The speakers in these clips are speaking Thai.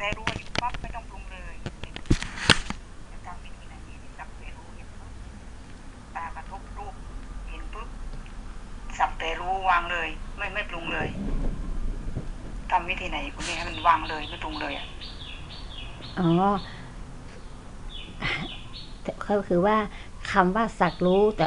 แต่รู้ว่าอยู่ปั๊บไม่ต้องปรุงเลยจะทำวิธีไหนดีสักแต่รู้เห็นตากระทบรูปเห็นปุ๊บสับแต่รู้วางเลย ไม่ไม่ปรุงเลยทำวิธีไหนคุณแม่ให้มันวางเลยไม่ปรุงเลยอะอ๋อก็คือว่าคำว่าสักรู้แต่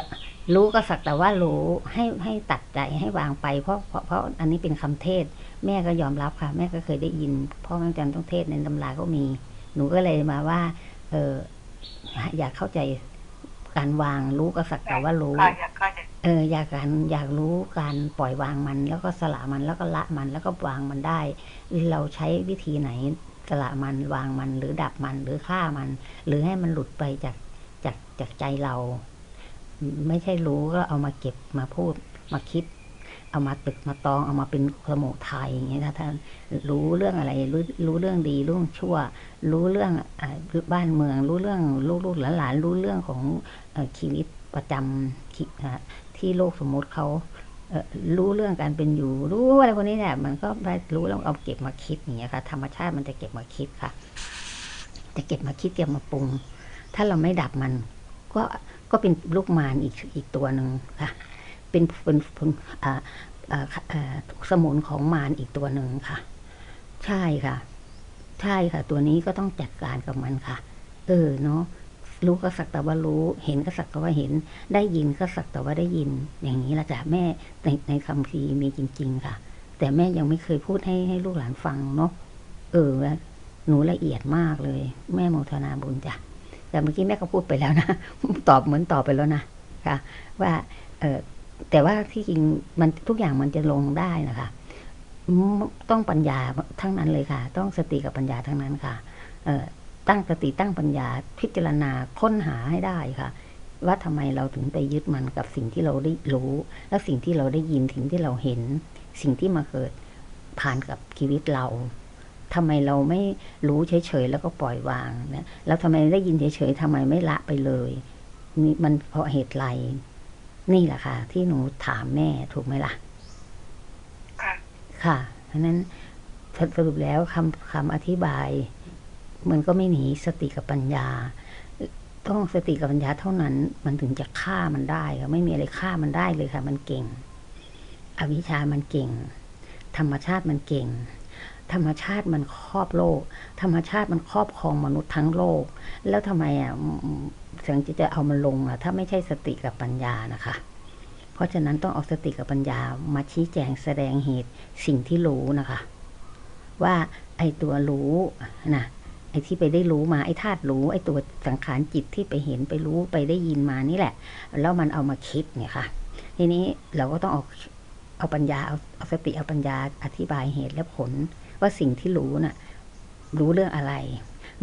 รู้ก็สักแต่ว่ารู้ให้ให้ตัดใจให้วางไปเพราะเพราะเพราะอันนี้เป็นคำเทศ แม่ก็ยอมรับค่ะ แม่ก็เคยได้ยินพ่อแม่จารย์ต้องเทศในตำราก็มี หนูก็เลยมาว่า เอออยากเข้าใจการวางรู้ก็สักแต่ว่ารู้อยากก็จะเอออยากการอยากรู้การปล่อยวางมัน แล้วก็สละมันแล้วก็ละมันแล้วก็วางมันได้ เราใช้วิธีไหนสละมันวางมันหรือดับมันหรือฆ่ามัน หรือให้มันหลุดไปจากจากจากใจเรา ไม่ใช่รู้ก็เอามาเก็บมาพูดมาคิด เอามาตึกมาตองเอามาเป็นสมุทัยอย่างเงี้ยนะท่านรู้เรื่องอะไรรู้รู้เรื่องดีเรื่องชั่ว รู้เรื่องอบ้านเมือง รู้เรื่องลูกลูกหลานๆรู้เรื่องของชีวิตประจำที่อ่าที่โลกสมมติเขารู้เรื่องการเป็นอยู่ รู้อะไรพวกนี้เนี่ยมันก็ได้รู้แล้วเอาเก็บมาคิดอย่างเงี้ยค่ะ ธรรมชาติมันจะเก็บมาคิดค่ะ จะเก็บมาคิดเก็บมาปรุง ถ้าเราไม่ดับมัน ก็ก็เป็นลูกมารอีกอีกตัวหนึ่งค่ะ เป็นเป็นสมุนของมารอีกตัวหนึ่งค่ะ ใช่ค่ะ ใช่ค่ะ ตัวนี้ก็ต้องจัดการกับมันค่ะ เออเนาะรู้ก็สักแต่ว่ารู้ เห็นก็สักแต่ว่าเห็น ได้ยินก็สักแต่ว่าได้ยิน อย่างนี้ละจ้ะแม่ในในคำพีมีจริง ๆ ค่ะ แต่แม่ยังไม่เคยพูดให้ให้ลูกหลานฟังเนาะ เออ หนูละเอียดมากเลย แม่โมทนาบุญจ้ะ แต่เมื่อกี้แม่ก็พูดไปแล้วนะ ตอบเหมือนตอบไปแล้วนะ ค่ะ ว่า เออ แต่ว่าที่จริงมันทุกอย่างมันจะลงได้นะคะ ต้องปัญญาทั้งนั้นเลยค่ะ ต้องสติกับปัญญาทั้งนั้นค่ะเออตั้งสติตั้งปัญญาพิจารณาค้นหาให้ได้ค่ะ ว่าทำไมเราถึงไปยึดมันกับสิ่งที่เราได้รู้ และสิ่งที่เราได้ยินสิ่งที่เราเห็น สิ่งที่มาเกิดผ่านกับชีวิตเราทำไมเราไม่รู้เฉยๆแล้วก็ปล่อยวางนะแล้วทำไมได้ยินเฉยๆทำไมไม่ละไปเลยนี่มันเพราะเหตุไร นี่แหละค่ะ ที่หนูถามแม่ถูกไหมล่ะ ค่ะ ค่ะเพราะฉะนั้นสรุปแล้วคำคำอธิบาย มันก็ไม่หนีสติกับปัญญา ต้องสติกับปัญญาเท่านั้น มันถึงจะฆ่ามันได้ค่ะไม่มีอะไรฆ่ามันได้เลยค่ะ มันเก่ง อวิชชามันเก่ง ธรรมชาติมันเก่ง ธรรมชาติมันครอบโลก ธรรมชาติมันครอบครองมนุษย์ทั้งโลก แล้วทำไมอะถึงจะเอามันลงอะถ้าไม่ใช่สติกับปัญญานะคะ เพราะฉะนั้นต้องเอาสติกับปัญญามาชี้แจงแสดงเหตุสิ่งที่รู้นะคะ ว่าไอ้ตัวรู้นะไอ้ที่ไปได้รู้มาไอ้ธาตุรู้ ไอ้ตัวสังขารจิตที่ไปเห็นไปรู้ไปได้ยินมานี่แหละ แล้วมันเอามาคิดเนี่ยค่ะทีนี้เราก็ต้องเอาเอาปัญญาเอาเอาสติเอาปัญญาอธิบายเหตุและผล ว่าสิ่งที่รู้น่ะรู้เรื่องอะไร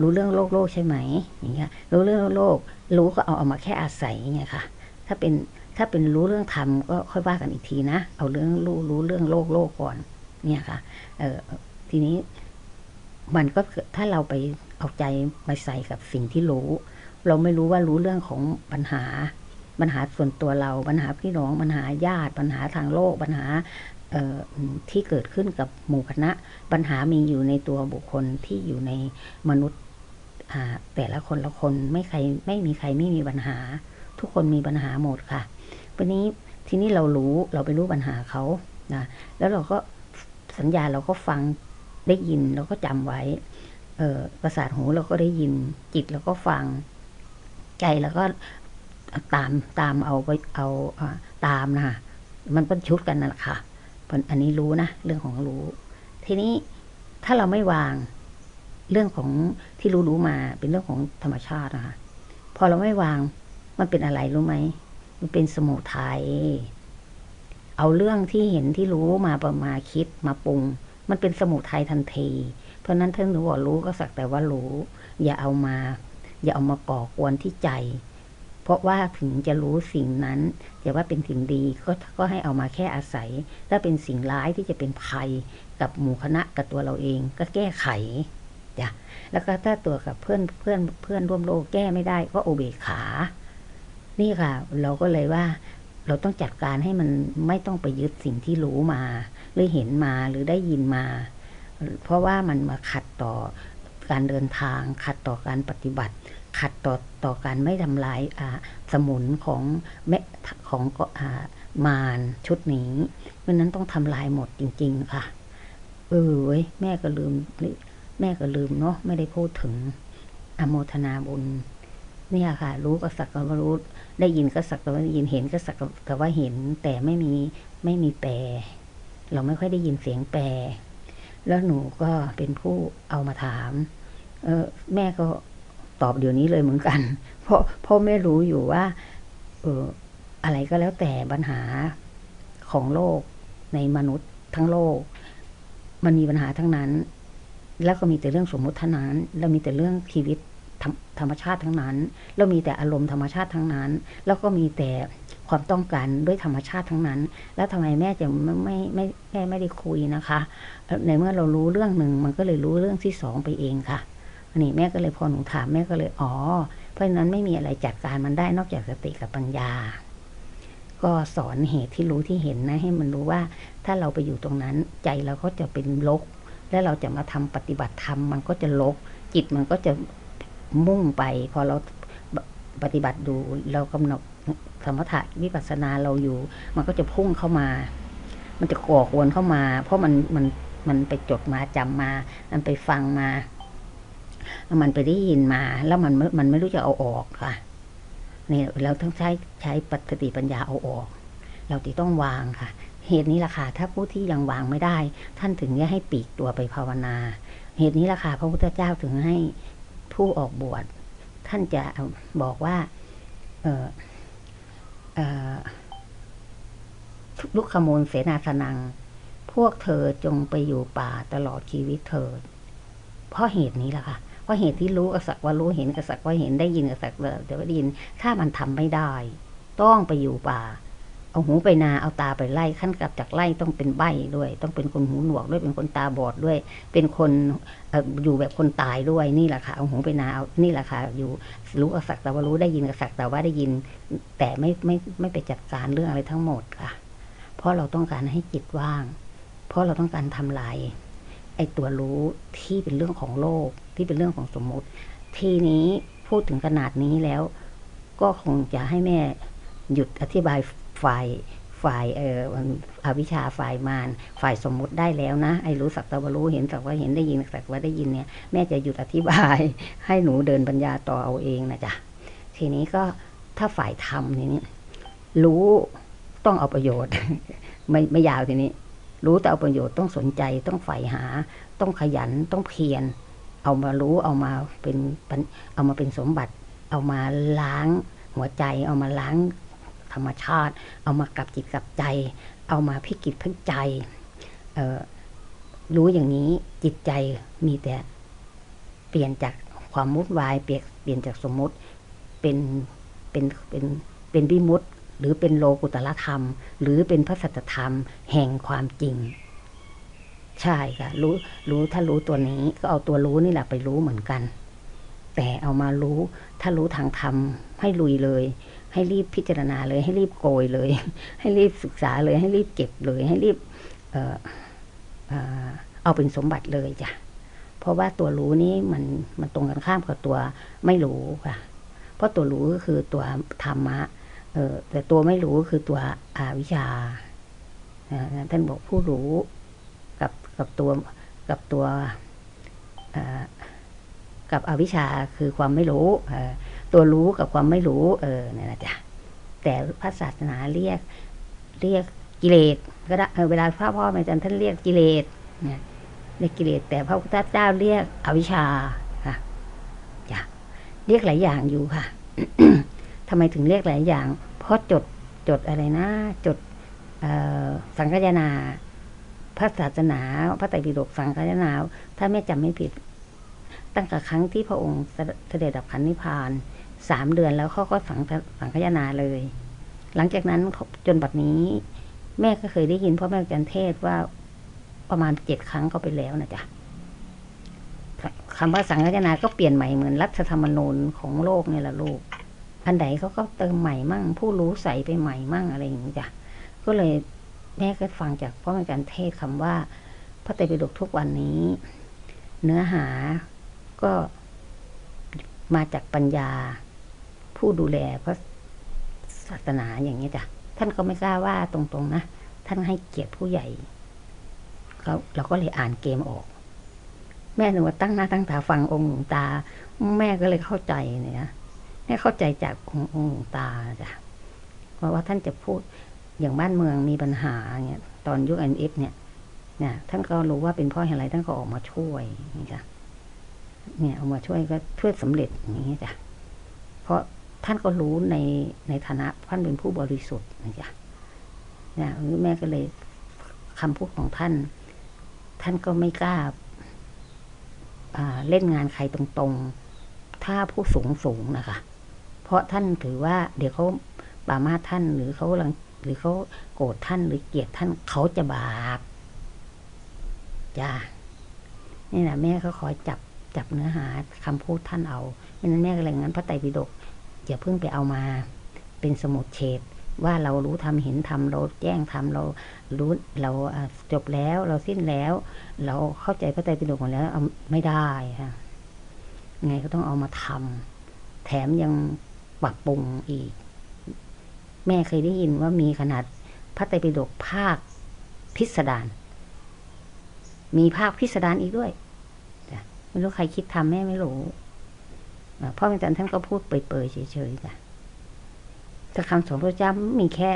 รู้เรื่องโลกโลกใช่ไหมอย่างเงี้ยรู้เรื่องโลก รู้ก็เอาเอามาแค่อาศัยไงค่ะถ้าเป็นถ้าเป็นรู้เรื่องธรรมก็ค่อยว่ากันอีกทีนะ เอาเรื่องรู้รู้เรื่องโลกโลกก่อนเนี่ยค่ะเออทีนี้มันก็ถ้าเราไปเอาใจไปใส่กับสิ่งที่รู้ เราไม่รู้ว่ารู้เรื่องของปัญหาปัญหาส่วนตัวเราปัญหาพี่น้องปัญหาญาติปัญหาทางโลกปัญหา ที่เกิดขึ้นกับหมู่คณะปัญหามีอยู่ในตัวบุคคลที่อยู่ในมนุษย์แต่ละคนละคนไม่ใครไม่มีใครไม่มีปัญหา ทุกคนมีปัญหาหมดค่ะวันนี้ทีนี้เรารู้เราไปรู้ปัญหาเขานะแล้วเราก็สัญญาเราก็ฟังได้ยินเราก็จำไว้เประสาทหูเราก็ได้ยินจิตเราก็ฟังใจเราก็ตามตามเอาไปเอาอ่าตามนะมันเป็นชุดกันนั่นแหละค่ะ อันนี้รู้นะ เรื่องของรู้ ทีนี้ถ้าเราไม่วางเรื่องของที่รู้รู้มาเป็นเรื่องของธรรมชาตินะคะพอเราไม่วางมันเป็นอะไรรู้ไหมมันเป็นสมุทยัยเอาเรื่องที่เห็นที่รู้มาประมาคิดมาปรุง มันเป็นสมุทัยทันที เพราะนั้นท่านหนูบอกรู้ก็สักแต่ว่ารู้ อย่าเอามา อย่าเอามาก่อกวนที่ใจ ราะว่าถึงจะรู้สิ่งนั้นจะว่าเป็นสิ่งดีก็ก็ให้เอามาแค่อาศัย ถ้าเป็นสิ่งร้ายที่จะเป็นภัยกับหมู่คณะกับตัวเราเองก็แก้ไขจ้ะแล้วก็ถ้าตัวกับเพื่อนเพื่อนเพื่อนร่วมโลกแก้ไม่ได้ก็โอเบขา นี่ค่ะ เราก็เลยว่าเราต้องจัดการให้มันไม่ต้องไปยึดสิ่งที่รู้มา หรือเห็นมาหรือได้ยินมา เพราะว่ามันมาขัดต่อการเดินทางขัดต่อการปฏิบัติ ขัดต่อต่อการไม่ทำลายสมุนของแม่ของอ่ามารชุดนี้ เพราะนั้นต้องทำลายหมดจริง ๆ ค่ะ เออเว้ยแม่ก็ลืม แม่ก็ลืมเนาะไม่ได้พูดถึงอโมทนาบุญเนี่ยค่ะ รู้ก็สักแต่ว่ารู้ได้ยินก็สักแต่ว่าได้ยินเห็นก็สักแต่ว่าเห็น แต่ไม่มีไม่มีแปลเราไม่ค่อยได้ยินเสียงแปลแล้วหนูก็เป็นผู้เอามาถาม เออแม่ก็ ตอบเดี๋ยวนี้เลยเหมือนกัน เพราะเพราะแม่รู้อยู่ว่าเอออะไรก็แล้วแต่ปัญหาของโลกในมนุษย์ทั้งโลก มันมีปัญหาทั้งนั้น แล้วก็มีแต่เรื่องสมมุติเท่านั้น แล้วมีแต่เรื่องชีวิตธรรมธรมชาติทั้งนั้น แล้วมีแต่อารมณ์ธรรมชาติทั้งนั้น แล้วก็มีแต่ความต้องการด้วยธรรมชาติทั้งนั้น แล้วทำไมแม่จะไม่ไม่ไม่แม่ไม่ได้คุยนะคะ ในเมื่อเรารู้เรื่องหนึ่งมันก็เลยรู้เรื่องที่สองไปเองค่ะ อันนี้แม่ก็เลยพอหนูถามแม่ก็เลยอ๋อ เพราะฉะนั้นไม่มีอะไรจัดการมันได้นอกจากสติกับปัญญา ก็สอนเหตุที่รู้ที่เห็นนะ ให้มันรู้ว่าถ้าเราไปอยู่ตรงนั้น ใจเราก็จะเป็นลก แล้วเราจะมาทำปฏิบัติธรรมมันก็จะลก จิตมันก็จะมุ่งไป พอเราปฏิบัติดูเรากำหนดสมถะวิปัสสนาเราอยู่ มันก็จะพุ่งเข้ามา มันจะก่อกวนเข้ามา เพราะมันมันมันไปจดมาจำมา มันไปฟังมา มันไปได้ยินมา แล้วมันมันไม่รู้จะเอาออกค่ะนี่เราต้องใช้ใช้ปฏิปัญญาเอาออก เราจะต้องวางค่ะ เหตุนี้ล่ะค่ะถ้าผู้ที่ยังวางไม่ได้ ท่านถึงจะให้ปีกตัวไปภาวนา เหตุนี้ล่ะค่ะพระพุทธเจ้าถึงให้ผู้ออกบวชท่านจะบอกว่าเออเออลุกขมูลเสนาสนัง พวกเธอจงไปอยู่ป่าตลอดชีวิตเถิดเพราะเหตุนี้ล่ะค่ะ เพราะเหตุที่รู้กสักว่ารู้เห็นกสักว่าเห็นได้ยินกสักเดี๋ยวได้ยิน ถ้ามันทำไม่ได้ ต้องไปอยู่ป่า เอาหูไปนาเอาตาไปไล่ขั้นกลับจากไล่ต้องเป็นใบ้ด้วย ต้องเป็นคนหูหนวกด้วยเป็นคนตาบอดด้วย เป็นคนออยู่แบบคนตายด้วยนี่แหละค่ะเอาหูไปนาเอานี่แหละค่ะอยู่รู้กสักแต่ว่ารู้ได้ยินกสักแต่ว่าได้ยิน แต่ไม่ไม่ไม่ไปจัดการเรื่องอะไรทั้งหมดค่ะ เพราะเราต้องการให้จิตว่าง เพราะเราต้องการทำลายไอ้ตัวรู้ที่เป็นเรื่องของโลก ที่เป็นเรื่องของสมมติ ทีนี้พูดถึงขนาดนี้แล้ว ก็คงจะให้แม่หยุดอธิบายฝ่ายฝ่ายเอออวิชาฝ่ายมารฝ่ายสมมุติได้แล้วนะ ไอ้รู้สักต่ว่ารู้เห็นสักว่าเห็นได้ยินสักว่าได้ยินเนี่ยแม่จะหยุดอธิบาย ให้หนูเดินปัญญาต่อเอาเองนะจ๊ะทีนี้ก็ถ้าฝ่ายธรรมทีนี้รู้ต้องเอาประโยชน์ ไม่ไม่ยาวทีนี้ รู้แต่เอาประโยชน์ต้องสนใจต้องใฝ่หา ต้องขยันต้องเพียร เอามารู้เอามาเป็นเอามาเป็นสมบัติ เอามาล้างหัวใจ เอามาล้างธรรมชาติ เอามากลับจิตกลับใจ เอามาพิกิจพิกใจรู้อย่างนี้จิตใจมีแต่เปลี่ยนจากความมุดวายเปลี่ยนเปลี่ยนจากสมมุติเป็นเป็นเป็นเป็นวิมุตหรือเป็นโลกุตละธรรม หรือเป็นพระสัจธรรม แห่งความจริง ใช่ค่ะ รู้รู้ถ้ารู้ตัวนี้ก็เอาตัวรู้นี่แหละไปรู้เหมือนกัน แต่เอามารู้ถ้ารู้ทางธรรมให้ลุยเลย ให้รีบพิจารณาเลย ให้รีบโกยเลย ให้รีบศึกษาเลย ให้รีบเก็บเลย ให้รีบเออเออเอาเป็นสมบัติเลยจ้ะเพราะว่าตัวรู้นี้มันมันตรงกันข้ามกับตัวไม่รู้ค่ะ เพราะตัวรู้ก็คือตัวธรรมะเออแต่ตัวไม่รู้ก็คือตัวอวิชชาท่านบอกผู้รู้ กับตัวกับตัวกับอวิชชาคือความไม่รู้ตัวรู้กับความไม่รู้ เออเนี่ยนะจ๊ะแต่พระศาสนาเรียกเรียกกิเลสก็ได้เวลาพระพ่อแม่จันท่านเรียกกิเลสเนี่ยเรียกกิเลสแต่พระพุทธเจ้าเรียกอวิชชาค่ะจ้ะเรียกหลายอย่างอยู่ค่ะทำไมถึงเรียกหลายอย่าง เพราะจดจดอะไรนะ จดสังคายนา พระศาสนา พระไตรปิฎกสังคานา ถ้าไม่จำไม่ผิด ตั้งแต่ครั้งที่พระองค์เสด็จดับขันนิพพานสามเดือนแล้วเขาก็สังสังคานาเลย หลังจากนั้นจนบัดนี้ แม่ก็เคยได้ยินพ่อแม่อาจารย์เทศว่าประมาณเจ็ดครั้งก็ไปแล้วนะจ๊ะคำว่าสังคานาก็เปลี่ยนใหม่เหมือนรัฐธรรมนูญของโลกเนี่ยแหละลูก อันไหนเขาก็เติมใหม่มั่ง ผู้รู้ใส่ไปใหม่มั่งอะไรอย่างนี้จ้ะก็เลย แม่ก็ฟังจากพ่อแม่อาจารย์เทศคำว่า พระไตรปิฎกทุกวันนี้ เนื้อหาก็มาจากปัญญา ผู้ดูแลพระศาสนาอย่างนี้จ้ะท่านก็ไม่กล้าว่าตรงๆนะ ท่านให้เกียรติผู้ใหญ่เราเราก็เลยอ่านเกมออก แม่หนูตั้งหน้าตั้งตาฟังองค์หลวงตา แม่ก็เลยเข้าใจเนี่ยแม่เข้าใจจากองค์องค์หลวงตาจ้ะเพราะว่าท่านจะพูด อย่างบ้านเมืองมีปัญหาเนี่ยตอนยุคเอ็นเอฟเนี่ยเนี่ยท่านก็รู้ว่าเป็นเพราะอะไรท่านก็ออกมาช่วยนี่จ้ะเนี่ยออกมาช่วยก็ช่วยสำเร็จอย่างนี้จ้ะเพราะท่านก็รู้ในในฐานะท่านเป็นผู้บริสุทธิ์นะจ๊ะเนี่ยแม่ก็เลยคำพูดของท่าน ท่านก็ไม่กล้าเล่นงานใครตรงๆ ถ้าผู้สูงสูงนะคะ เพราะท่านถือว่า เดี๋ยวเขาปามาท่านหรือเขาลัง หรือเขาโกรธท่านหรือเกลียดท่านเขาจะบาปจ้านี่แหละแม่ก็คอยจับจับเนื้อหาคำพูดท่านเอาไม่นั้นแม่ก็เลยงั้นพระไตรปิฎกอย่าเพิ่งไปเอามา เป็นสมุดเฉดว่าเรารู้ทำเห็นทำเราแจ้งทำเรารู้เราจบแล้วเราสิ้นแล้ว เราเข้าใจพระไตรปิฎกหมดแล้วเอาไม่ได้ค่ะไงก็ต้องเอามาทำแถมยังปรับปรุงอีก แม่เคยได้ยินว่ามีขนาดพระไตรปิฎกภาคพิสดารมีภาคพิสดารอีกด้วยไม่รู้ใครคิดทำแม่ไม่รู้อะพ่ออาจารย์ท่านก็พูดเปยๆเฉยๆจ้ะแต่คำสอนพระเจ้ามีแค่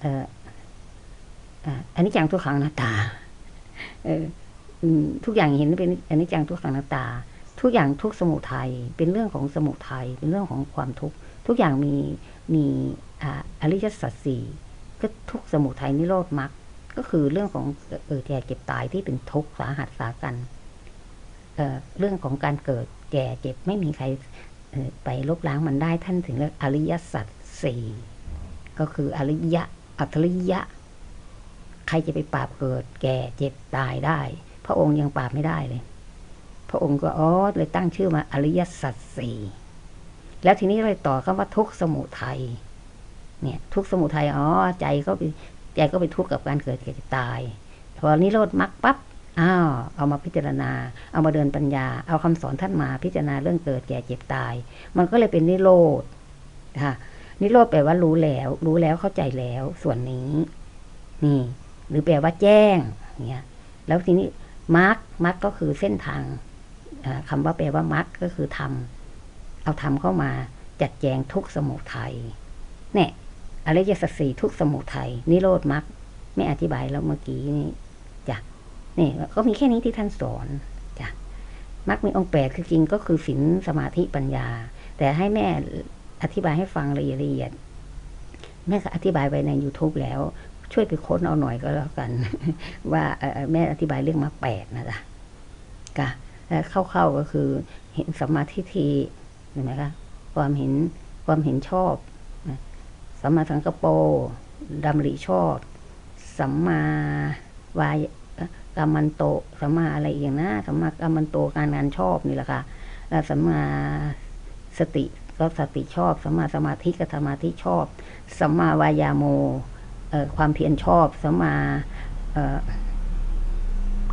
เออันนี้จังทุกขังหน้าตาเออทุกอย่างเห็นเป็นอันนี้จังทุกขังหน้าตา ทุกอย่างทุกสมุทัยเป็นเรื่องของสมุทัยเป็นเรื่องของความทุกข์ ทุกอย่างมีมีอริยสัจสี่ก็ทุกสมุทัยนิโรธมรรคก็คือเรื่องของเออแก่เจ็บตายที่เป็นทุกข์สาหัสสากันเเรื่องของการเกิดแก่เจ็บไม่มีใครไปลบล้างมันได้ท่านถึงเรียกอริยสัจสี่ก็คืออริยะอัตริยะ ใครจะไปปราบเกิด แก่เจ็บตายได้ พระองค์ยังปราบไม่ได้เลย พระองค์ก็อ๋อเลยตั้งชื่อมาอริยสัจสี่ แล้วทีนี้เลยต่อคำว่าทุกสมุทัยเนี่ย ทุกสมุทัยอ๋อใจก็ไปใจก็ไปทุกข์กับการเกิดแก่เจ็บตาย พอนิโรธมรรคปั๊บอ้าวเอามาพิจารณา เอามาเดินปัญญา เอาคำสอนท่านมาพิจารณาเรื่องเกิดแก่เจ็บตาย มันก็เลยเป็นนิโรธค่ะนิโรธแปลว่ารู้แล้ว รู้แล้วเข้าใจแล้ว ส่วนนี้ นี่ หรือแปลว่าแจ้งเนี่ยแล้วทีนี้มรรคมรรคก็คือเส้นทางอ่าคำว่าแปลว่ามรรคก็คือทำ เอาทำเข้ามาจัดแจงทุกสมุทัยเนี่ยอริยสัจสี่ทุกสมุทัยนิโรธมรรคไม่อธิบายแล้วเมื่อกี้นี้จ้ะนี่ก็มีแค่นี้ที่ท่านสอนจ้ะมรรคมีองค์แปดคือจริงก็คือศีลสมาธิปัญญา แต่ให้แม่อธิบายให้ฟังละเอียดแม่ก็อธิบายไปใน YouTube แล้ว ช่วยไปค้นเอาหน่อยก็แล้วกัน ว่าแม่อธิบายเรื่องมรรคแปดนะจ๊ะกะแล้วเข้าๆก็คือเห็นสมาทิฏฐิเห็ นไหมคะความเห็นความเห็นชอบสัมมาสังกปรดำริชอบ สัมมาวายกรรมันโตสัมมาอะไรอีกนะสัมมากรรมันโตการงานชอบนี่แหละค่ะแล้วสัมมาสติก็สติชอบสัมมาสมาธิก็สมาธิชอบสัมมาวายาโมความเพียรชอบสัมมา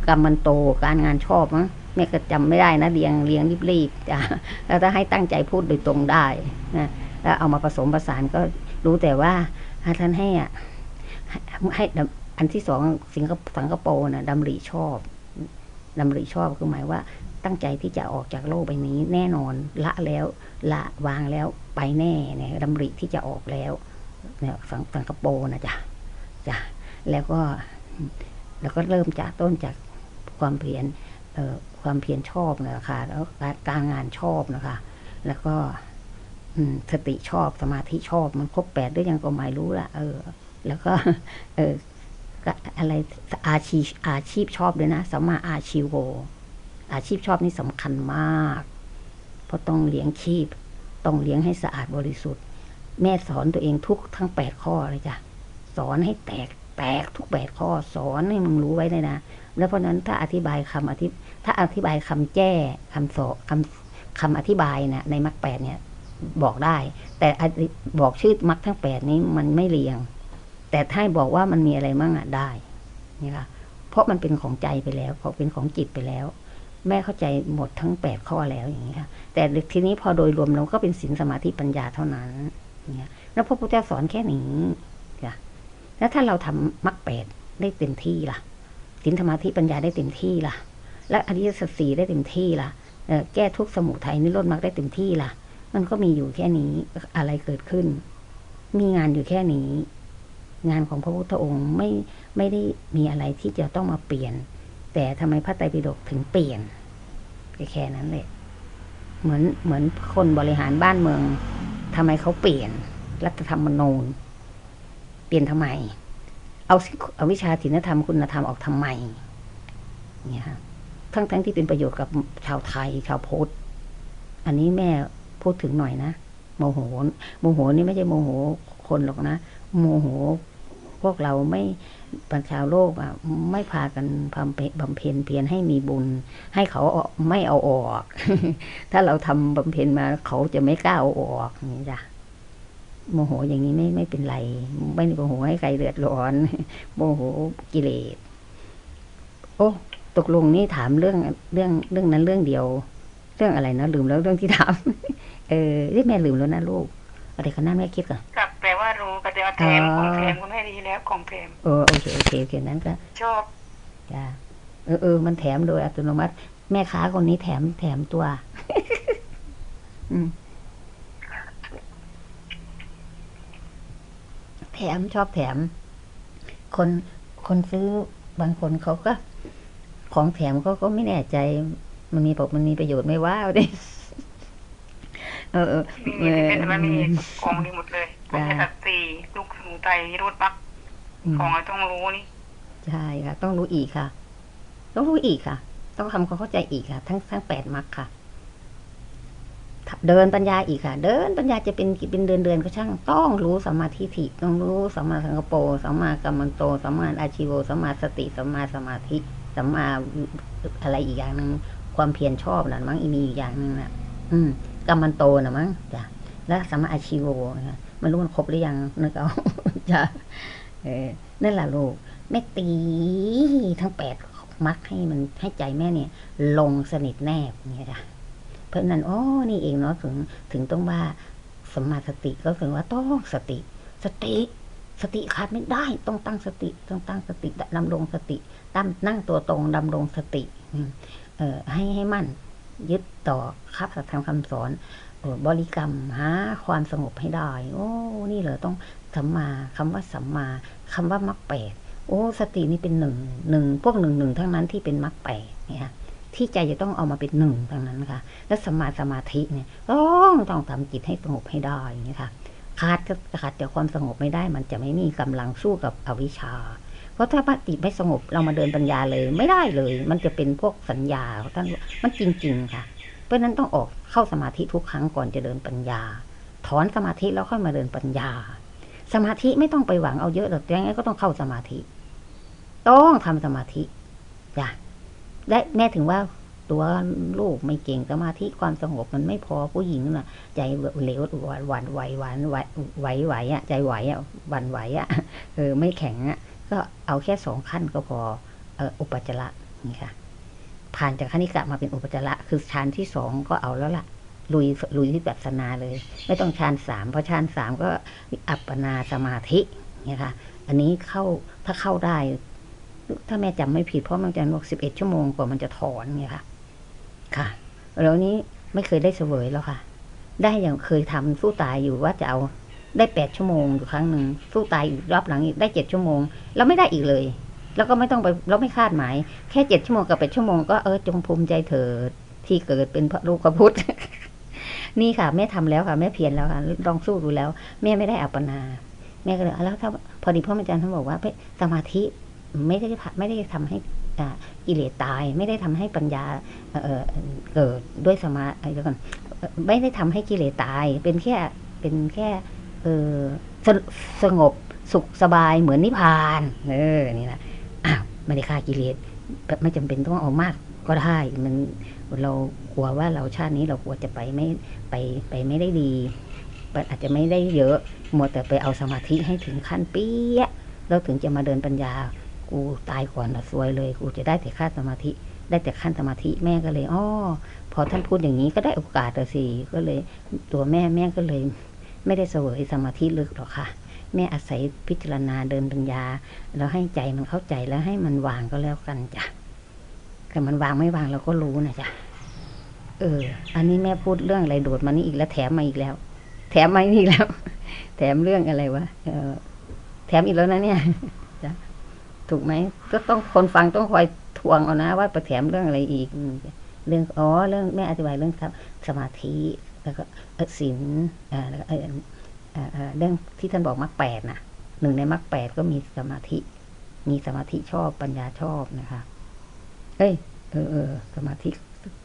กรรมันโตการงานชอบมั้ง แม่ก็จำไม่ได้นะเรียงเรียงรีบๆจ้ะแล้วถ้าให้ตั้งใจพูดโดยตรงได้นะแล้วเอามาผสมผสานก็รู้แต่ว่าท่านให้อะให้อันที่สองสิงคสังคโปร์นะดำริชอบดำริชอบคือหมายว่าตั้งใจที่จะออกจากโลกใบนี้แน่นอนละแล้วละวางแล้วไปแน่เนี่ยดำริที่จะออกแล้วเนี่ยสังสังคโปร์นะจ๊ะจ้ะแล้วก็ แล้วก็เริ่มจากต้นจากความเพียรเอ่อ ความเพียรชอบนะคะแล้วการงานชอบนะคะ แล้วก็อสติชอบสมาธิชอบมันครบแปดด้วยยังก็ไม่รู้ละเออ แล้วก็ เอออะไรอาชีพอาชีพชอบด้วยนะสัมมาอาชีโวอาชีพชอบนี่สำคัญมาก เพราะต้องเลี้ยงชีพ ต้องเลี้ยงให้สะอาดบริสุทธิ์ แม่สอนตัวเองทุกทั้งแปดข้อเลยจ้ะสอนให้แตกแตกทุกแปดข้อสอนให้มึงรู้ไว้เลยนะ แล้วเพราะนั้นถ้าอธิบายคำอธิบ ถ้าอธิบายคำแจ้คำสคำคำอธิบายนะในมรรคแปดเนี่ย บอกได้ แต่บอกชื่อมรรคทั้งแปดนี้มันไม่เรียง แต่ถ้าบอกว่ามันมีอะไรมั่งอะได้นี่ค่ะเพราะมันเป็นของใจไปแล้วเพราะเป็นของจิตไปแล้ว แม่เข้าใจหมดทั้งแปดข้อแล้วอย่างนี้ค่ะแต่ทีนี้พอโดยรวมเราก็เป็นศีลสมาธิปัญญาเท่านั้นเงี้ยแล้วพระพุทธเจ้าสอนแค่นี้จ้ะแล้วถ้าเราทำมรรคแปดได้เต็มที่ล่ะศีลสมาธิปัญญาได้เต็มที่ล่ะ และอริยสัจสี่ได้เต็มที่ล่ะแก้ทุกสมุทัยนิโรธมรรคได้เต็มที่ล่ะ มันก็มีอยู่แค่นี้อะไรเกิดขึ้น มีงานอยู่แค่นี้ งานของพระพุทธองค์ไม่ไม่ได้มีอะไรที่จะต้องมาเปลี่ยน แต่ทำไมพระไตรปิฎกถึงเปลี่ยนแค่นั้นแหละเหมือนเหมือนคนบริหารบ้านเมืองทำไมเขาเปลี่ยน รัฐธรรมนูญ เปลี่ยนทำไม เอาสิเอาวิชาศีลธรรมคุณธรรมออกทำไมเนี่ยค่ะ ทั้งทั้งที่เป็นประโยชน์กับชาวไทย ชาวพุทธอันนี้แม่พูดถึงหน่อยนะโมโหโมโหนี่ไม่ใช่โมโหคนหรอกนะ โมโหพวกเราไม่ประชาวโลกอะ ไม่พากันบำเพ็ญบำเพ็ญเพียรให้มีบุญ ให้เขาเอาไม่เอาออก ถ้าเราทำบำเพ็ญมาเขาจะไม่กล้าเอาออกอย่างนี้จ้ะโมโหอย่างนี้ไม่ไม่เป็นไร ไม่โมโหให้ใครเดือดร้อน โมโหกิเลส โอ้ กลงนี่ถามเรื่องเรื่องเรื่องนั้นเรื่องเดียว เรื่องอะไรนะลืมแล้วเรื่องที่ถาม เออที่แม่ลืมแล้วนะลูกอะไรกันนั่นแม่คิดก่อนกับแปลว่ารู้กับแต่ว่าแถมอ๋อของแถมคุณแม่ดีแล้วของแถมเออโอเคโอเคโอเคนั้นก็ชอบจ้าเออเออมันแถมโดยอัตโนมัติ แม่ค้าคนนี้แถมแถมตัว อืมแถมชอบแถม คนคนซื้อบางคนเขาก็ ของแถมเขาก็ไม่แน่ใจ มันมีบอกมันมีประโยชน์ไม่ว่าเอาดิเออเออมีมีเป็นมันมีของดีหมดเลยของจ้าแค่สัตว์สี่ลูกสมุทัยนิโรธมรรคอืมของอะไรต้องรู้นี่ใช่ค่ะ ต้องรู้อีกค่ะ ต้องรู้อีกค่ะ ต้องทำความเข้าใจอีกค่ะ ทั้งทั้งแปดมรรคค่ะเดินปัญญาอีกค่ะ เดินปัญญาจะเป็นเป็นเดือนเดือนก็ช่างต้องรู้สัมมาทิฏฐิต้องรู้สัมมาสังกปรสัมมากัมมันโตสัมมาอาชีโวสัมมาสติสัมมาสมาธิ สัมมาอะไรอีกอย่างหนึ่งความเพียรชอบนะมั้งอีมีอีกอย่างหนึ่งนะอืมกัมมันโตนะมั้งจ้ะแล้วสัมมาอาชีโวนะคะไม่รู้มันครบหรือยังนึกเอาจ้ะเออนั่นแหละลูกแม่ตีทั้งแปดมักให้มันให้ใจแม่เนี่ย ลงสนิทแนบเนี่ยจ้ะเพราะนั้นอ๋อนี่เองเนาะถึงถึงต้องว่าสมมาสติก็ถึงว่าต้องสติ สติ สติขาดไม่ได้ ต้องตั้งสติ ต้องตั้งสติดำรงสติ ตั้งนั่งตัวตรงดำรงสติเออให้ให้มั่น ยึดต่อครับสัตธรรมคำสอนบริกรรมหาความสงบให้ได้ โอ้นี่เหรอต้องสัมมาคำว่าสัมมาคำว่ามรรคแปดโอ้สตินี่เป็นหนึ่งหนึ่งพวกหนึ่งหนึ่งทั้งนั้นที่เป็นมรรคแปดเนี่ยค่ะที่ใจจะต้องเอามาเป็นหนึ่งทั้งนั้นค่ะ แล้วสมาสมาธิเนี่ยต้องต้องทำจิตให้สงบให้ได้อย่างนี้ค่ะขาดก็ขาดจากความสงบไม่ได้ มันจะไม่มีกำลังสู้กับอวิชชา ราะถ้าจิตไม่สงบเรามาเดินปัญญาเลยไม่ได้เลย มันจะเป็นพวกสัญญาท่านมันจริง ๆ ค่ะ เพราะนั้นต้องออกเข้าสมาธิทุกครั้งก่อนจะเดินปัญญา ถอนสมาธิแล้วค่อยมาเดินปัญญา สมาธิไม่ต้องไปหวังเอาเยอะหรอกยังไงก็ต้องเข้าสมาธิ ต้องทำสมาธิจ้ะและแม่ถึงว่าตัวลูกไม่เก่งสมาธิความสงบมันไม่พอผู้หญิงน่ะ ใจเหลวหวานหวานไหวหวานไหวไหวไหวอะ ใจไหวอะหวันไหวอะเออไม่แข็งอะ ก็เอาแค่สองขั้นก็พออ,อุปจาระนี่ค่ะ ผ่านจากคณิกะมาเป็นอุปจาระคือฌานที่สองก็เอาแล้วล่ะลุยลุยที่ปัสสนาเลย ไม่ต้องฌานสามเพราะฌานสามก็อัปปนาสมาธิเนี่ยค่ะอันนี้เข้าถ้าเข้าได้ ถ้าแม่จำไม่ผิดเพราะมันจะบอกสิบเอ็ดชั่วโมงกว่ามันจะถอนเนี่ยค่ะ ค่ะ แล้วนี้ไม่เคยได้เสวยแล้วค่ะ ได้อย่างเคยทำสู้ตายอยู่ว่าจะเอา ได้แปดชั่วโมงอยู่ครั้งหนึ่งสู้ตายอีกรอบหลังอีกได้เจ็ดชั่วโมง แล้วไม่ได้อีกเลย แล้วก็ไม่ต้องไปเราไม่คาดหมาย แค่เจ็ดชั่วโมงกับแปดชั่วโมงก็เออจงภูมิใจเถิดที่เกิดเป็นพระลูกพระพุทธนี่ค่ะแม่ทำแล้วค่ะแม่เพียรแล้วค่ะลองสู้ดูแล้ว แม่ไม่ได้อัปปนา แม่ก็เลยแล้วถ้าพอดีพ่ออาจารย์ท่านบอกว่าสมาธิไม่ได้ผ่าไม่ได้ทำให้อิเลสตาย ไม่ได้ทำให้ปัญญาเออเกิดด้วยสมาอะไรก่อนไม่ได้ทำให้กิเลสตาย เป็นแค่เป็นแค่ เออสสงบสุขสบายเหมือนนิพพาน เออ นี่แหละอ้าวไม่ได้ฆ่ากิเลสไม่จำเป็นต้องเอามากก็ได้ มันเรากลัวว่าเราชาตินี้เรากลัวจะไปไม่ไปไปไม่ได้ดีอาจจะไม่ได้เยอะมัวแต่ไปเอาสมาธิให้ถึงขั้นเปี้ยแล้วถึงจะมาเดินปัญญา กูตายก่อนนะซวยเลย กูจะได้แต่ค่าสมาธิ ได้แต่ขั้นสมาธิแม่ก็เลยอ๋อพอท่านพูดอย่างนี้ก็ได้โอกาสเลยสิก็เลยตัวแม่แม่ก็เลย ไม่ได้เสวยสมาธิลึกหรอกค่ะ แม่อาศัยพิจารณาเดินปัญญา แล้วให้ใจมันเข้าใจแล้วให้มันวางก็แล้วกันจ้ะแต่มันวางไม่วางเราก็รู้นะจ๊ะเออ อันนี้แม่พูดเรื่องอะไรโดดมานี่อีกแล้วแถมมาอีกแล้ว แถมมาอีกแล้ว แถมเรื่องอะไรวะเออแถมอีกแล้วนะเนี่ยจ้ะถูกไหมก็ต้องคนฟังต้องคอยทวงเอานะ ว่าไปแถมเรื่องอะไรอีก เรื่องอ๋อเรื่องแม่อธิบายเรื่องครับสมาธิ แล้วก็ศีลอ่าแล้วก็เอ่อเอ่อเรื่องที่ท่านบอกมรรคแปดนะหนึ่งในมรรคแปดก็มีสมาธิ มีสมาธิชอบปัญญาชอบนะคะเอ้ยเออเออสมาธิ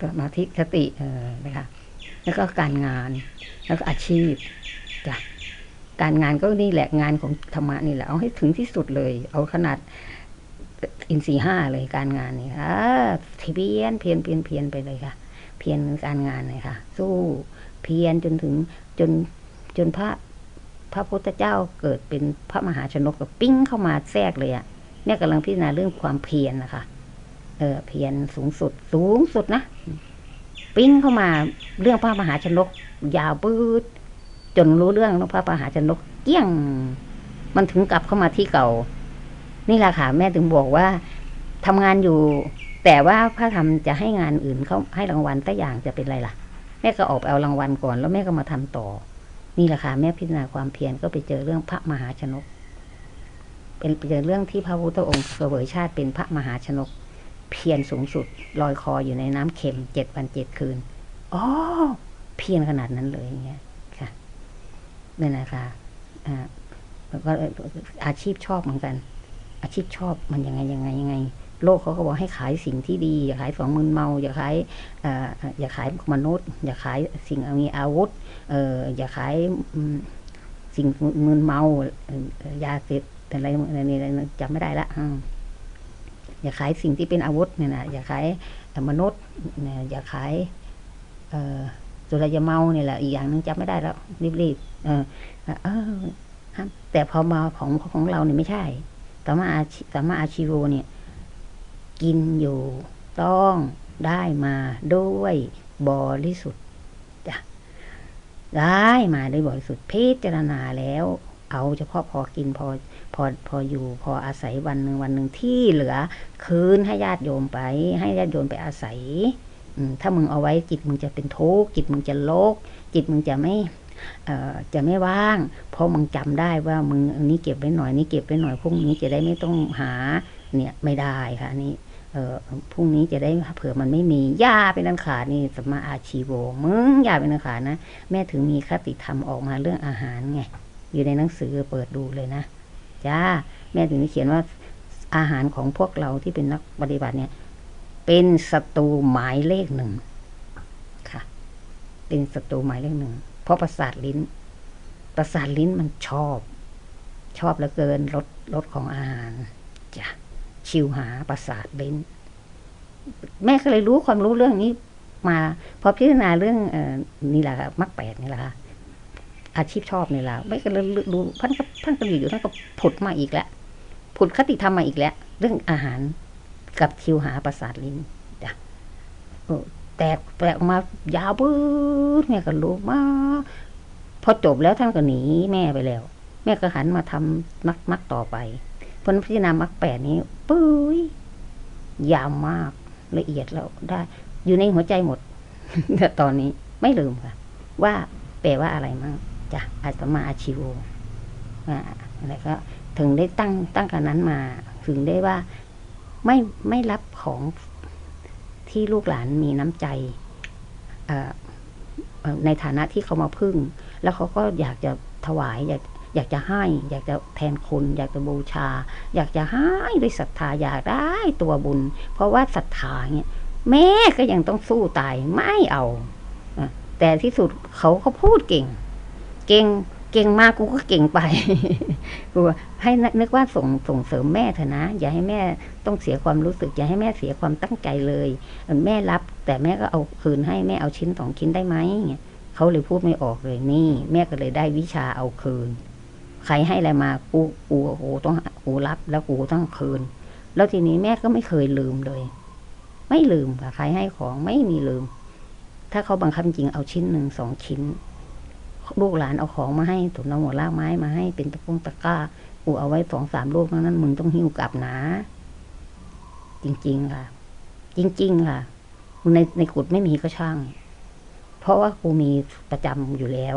สมาธิสติเออนะคะแล้วก็การงานแล้วก็อาชีพจ้ะการงานก็นี่แหละงานของธรรมะนี่แหละเอาให้ถึงที่สุดเลย เอาขนาดอินทรีย์ห้าเลยการงานนี่ค่ะเพียนเพียนเพียนเพียนไปเลยค่ะ เพียนการงานเลยค่ะ สู้ เพียนจนถึงจนจนพระพระพุทธเจ้าเกิดเป็นพระมหาชนกกับปิ้งเข้ามาแทรกเลยอะเนี่ยกำลังพิจารณาเรื่องความเพียรนะคะเออเพียรสูงสุด สูงสุดนะปิ้งเข้ามาเรื่องพระมหาชนก ยาวปืดจนรู้เรื่องพระมหาชนก เกี้ยง มันถึงกลับเข้ามาที่เก่า นี่แหละค่ะแม่ถึงบอกว่าทำงานอยู่ แต่ว่าพระธรรมจะให้งานอื่นเขาให้รางวัลแต่อย่างจะเป็นไรล่ะ ม่ก็ออกเอารางวัลก่อน แล้วแม่ก็มาทำต่อ นี่แหละค่ะแม่พิจารณาความเพียรก็ไปเจอเรื่องพระมหาชนก เป็นไปเจอเรื่องที่พระพุทธองค์เสวยชาติเป็นพระมหาชนก เพียรสูงสุดลอยคออยู่ในน้ำเค็มเจ็ดวันเจ็ดคืนอ๋อเพียรขนาดนั้นเลยอย่างเงี้ยค่ะนี่นะคะอ่าแล้วก็อาชีพชอบเหมือนกัน อาชีพชอบมันยังไงยังไงยังไง โลกเขาก็บอกให้ขายสิ่งที่ดี อย่าขายของมึนเมา อย่าขายอย่าขายมนุษย์ อย่าขายสิ่งมีอาวุธเอออย่าขายสิ่งมึนเมายาเสพอะไรอะไรนี่จำไม่ได้ละอย่าขายสิ่งที่เป็นอาวุธเนี่ยนะอย่าขายมนุษย์เนี่ยอย่าขายเอสุรายาเมาเนี่ยแหละอีกอย่างหนึงจำไม่ได้แล้วรีบๆเออเออแต่พอมาของของเราเนี่ยไม่ใช่สมมาอาชีสมมาอาชีโวเนี่ย กินอยู่ ต้องได้มาด้วยบริสุทธิ์จ้ะได้มาด้วยบริสุทธิ์พิจารณาแล้ว เอาเฉพาะพอกินพอพอพออยู่พออาศัยวันหนึ่งวันหนึ่งที่เหลือ คืนให้ญาติโยมไป ให้ญาติโยมไปอาศัยถ้ามึงเอาไว้จิตมึงจะเป็นทุกข์จิตมึงจะโลก จิตมึงจะไม่เอ่อจะไม่ว่าง เพราะมึงจำได้ว่ามึงอันนี้เก็บไว้หน่อยนี่เก็บไว้หน่อยพรุ่งนี้จะได้ไม่ต้องหา เนี่ยไม่ได้ค่ะอันนี่เออพรุ่งนี้จะได้เผื่อมันไม่มียาเป็นอันขาดนี่สมมาอาชีโวมึงยาเป็นอันขาดนะแม่ถึงมีคติธรรมออกมาเรื่องอาหารไงอยู่ในหนังสือเปิดดูเลยนะจ้าแม่ถึงได้เขียนว่าอาหารของพวกเราที่เป็นนักปฏิบัติเนี่ย เป็นศัตรูหมายเลขหนึ่งค่ะ เป็นศัตรูหมายเลขหนึ่งเพราะประสาทลิ้น ประสาทลิ้นมันชอบ ชอบเหลือเกินรสรสของอาหารจ้ะ ชิวหาประสาทลินแม่ก็เลยรู้ความรู้เรื่องนี้ มาพอพิจารณาเรื่องอนี่แหละค่ะมรรคแปดนี่แหละค่ะอาชีพชอบนี่แหละไม่ก็เลยรู้ท่านก็ท่านก็อยู่อยู่ท่านก็ผุดมาอีกแล้วผุดคติธรรมมาอีกแล้ว เรื่องอาหารกับชิวหาประสาทลิ้นจ้ะแตกแตกออกมายาวปื๊ดแม่ก็รู้มาพอจบแล้วท่านก็หนีแม่ไปแล้ว แม่ก็หันมาทำมักมักต่อไป เพนพิจารณามักแปดนี้ปุ้ยยาวมากละเอียดแล้วได้ อยู่ในหัวใจหมดแต่ตอนนี้ไม่ลืมค่ะ ว่าแปลว่าอะไรมั่งจ้ะอาตมาอาชิโวอะไรก็ถึงได้ตั้งตั้งกันนั้นมา ถึงได้ว่าไม่ไม่รับของที่ลูกหลานมีน้ำใจในฐานะที่เขามาพึ่ง แล้วเขาก็อยากจะถวายอยาก อยากจะให้ อยากจะแทนคุณ อยากจะบูชา อยากจะให้ด้วยศรัทธาอยากได้ตัวบุญ เพราะว่าศรัทธาเนี่ยแม่ก็ยังต้องสู้ตายไม่เอา แต่ที่สุดเขาก็พูดเก่ง เก่งเก่งมากกูก็เก่งไปกูให้นึกว่าส่งส่งเสริมแม่เถอะนะ อย่าให้แม่ต้องเสียความรู้สึก อย่าให้แม่เสียความตั้งใจเลย แม่รับ แต่แม่ก็เอาคืนให้แม่เอาชิ้นสองชิ้นได้ไหมเงี้ยเขาเลยพูดไม่ออกเลยนี่ แม่ก็เลยได้วิชาเอาคืน ใครให้อะไรมากูกูกูต้องกูรับแล้วกูต้องคืน แล้วทีนี้แม่ก็ไม่เคยลืมเลย ไม่ลืมค่ะใครให้ของไม่มีลืม ถ้าเขาบังคับจริงเอาชิ้นหนึ่งสองชิ้น ลูกหลานเอาของมาให้ถุนเอาหัวลากไม้มาให้เป็นตะปุงตะก้ากูเอาไว้สองสามลูกนั้นมึงต้องหิ้วกลับนะ จริง ๆ ค่ะ จริง ๆ ค่ะในในกุดไม่มีก็ช่าง เพราะว่ากูมีประจำอยู่แล้ว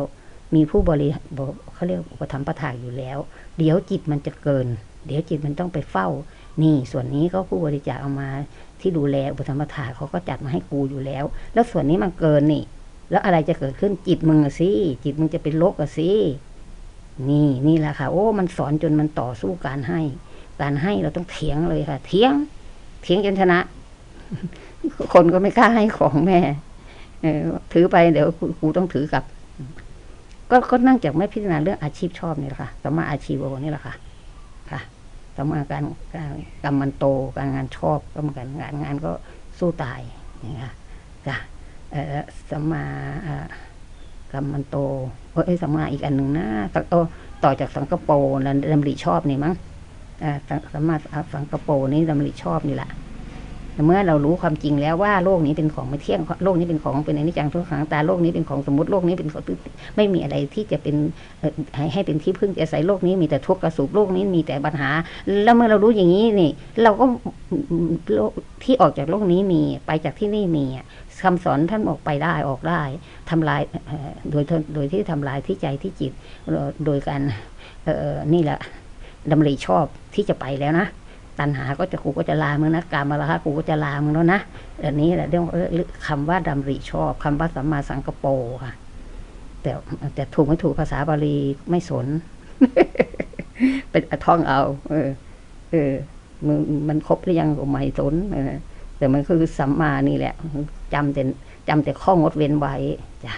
มีผู้บริบเขาเรียกอุปถัมภ์ประถากอยู่แล้ว เดี๋ยวจิตมันจะเกิน เดี๋ยวจิตมันต้องไปเฝ้า นี่ส่วนนี้ก็ผู้บริจาคเอามาที่ดูแลอุปถัมภ์ประถากเขาก็จัดมาให้กูอยู่แล้ว แล้วส่วนนี้มันเกินนี่ แล้วอะไรจะเกิดขึ้นจิตมึงอะสิจิตมึงจะเป็นโรคอะสินี่นี่แหละค่ะ โอ้มันสอนจนมันต่อสู้การให้ การให้เราต้องเถียงเลยค่ะ เถียง เถียงจนชนะ คนก็ไม่กล้าให้ของแม่เออถือไปเดี๋ยวกูกูต้องถือกลับ ก็ก็นั่งจากไม่พิจารณาเรื่องอาชีพชอบนี่แหละค่ะสมมาอาชีโวนี่แหละค่ะ ค่ะสมมาการการกรรมันโตการงานชอบก็เหมือนกันงานงานก็สู้ตายอย่างเงี้ยค่ะจ้ะเอ่อสมมาเออกรรมันโตเอ้ยสมมาอีกอันหนึ่งนะสังโตต่อจากสังกโปร์แล้วดำริชอบนี่มั้งเอ่อสัมมาสังกโปร์นี่ดำริชอบนี่แหละ แต่เมื่อเรารู้ความจริงแล้วว่าโลกนี้เป็นของไม่เที่ยงโลกนี้เป็นของเป็นอนิจจังทุกขังตาโลกนี้เป็นของสมมติโลกนี้เป็นของไม่มีอะไรที่จะเป็นให้เป็นที่พึ่งอาศัยโลกนี้มีแต่ทุกข์กระสุขโลกนี้มีแต่ปัญหา แล้วเมื่อเรารู้อย่างนี้นี่ เราก็โลกที่ออกจากโลกนี้มีไปจากที่นี่มีอะคำสอนท่านออกไปได้ออกได้ทำลายโดยโดยที่ทำลายที่ใจที่จิตโดยการนี่แหละดำริชอบที่จะไปแล้วนะ ตัณหาก็จะกูก็จะลามึงนะกามาละคะกูก็จะลามึงแล้วนะอันนี้แหละเรื่องเออคำว่าดำริชอบคำว่าสัมมาสังกปรค่ะ แต่แต่ถูกไม่ถูกภาษาบาลีไม่สน เป็นท่องเอา เออ เออมึงมันครบหรือยังไม่สนแต่มันคือสัมมานี่แหละจำแต่จำแต่ข้องดเว้นไว้จ้ะ